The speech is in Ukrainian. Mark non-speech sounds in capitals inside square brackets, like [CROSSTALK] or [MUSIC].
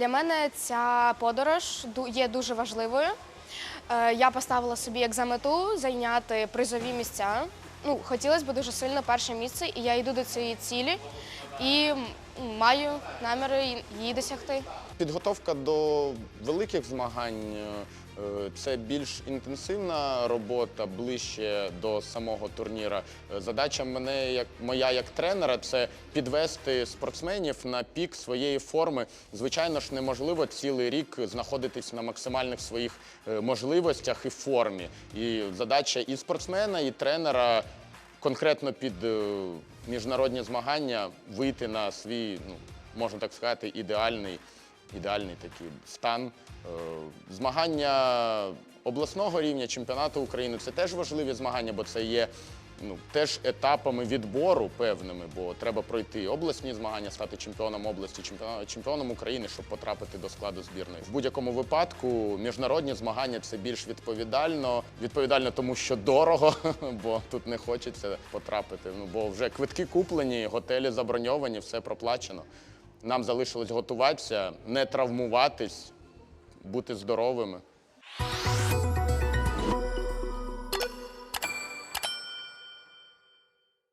Для мене ця подорож є дуже важливою. Е, Я поставила собі як за мету зайняти призові місця. Ну, хотілося б дуже сильно перше місце, і я йду до цієї цілі і маю наміри її досягти. Підготовка до великих змагань е, це більш інтенсивна робота ближче до самого турніра. Е, Задача мене як моя як тренера це підвести спортсменів на пік своєї форми. Звичайно ж, неможливо цілий рік знаходитись на максимальних своїх е, можливостях і формі. І задача і спортсмена, і тренера конкретно під е, міжнародні змагання вийти на свій, ну можна так сказати, ідеальний, ідеальний такий стан. Е, Змагання обласного рівня, чемпіонату України це теж важливі змагання, бо це є ну, теж етапами відбору певними, бо треба пройти обласні змагання, стати чемпіоном області, чемпіоном, України, щоб потрапити до складу збірної. В будь-якому випадку міжнародні змагання це більш відповідально. Відповідально тому, що дорого, [LAUGHS] бо тут не хочеться потрапити. Ну бо вже квитки куплені, готелі заброньовані, все проплачено. Нам залишилось готуватися, не травмуватись, бути здоровими.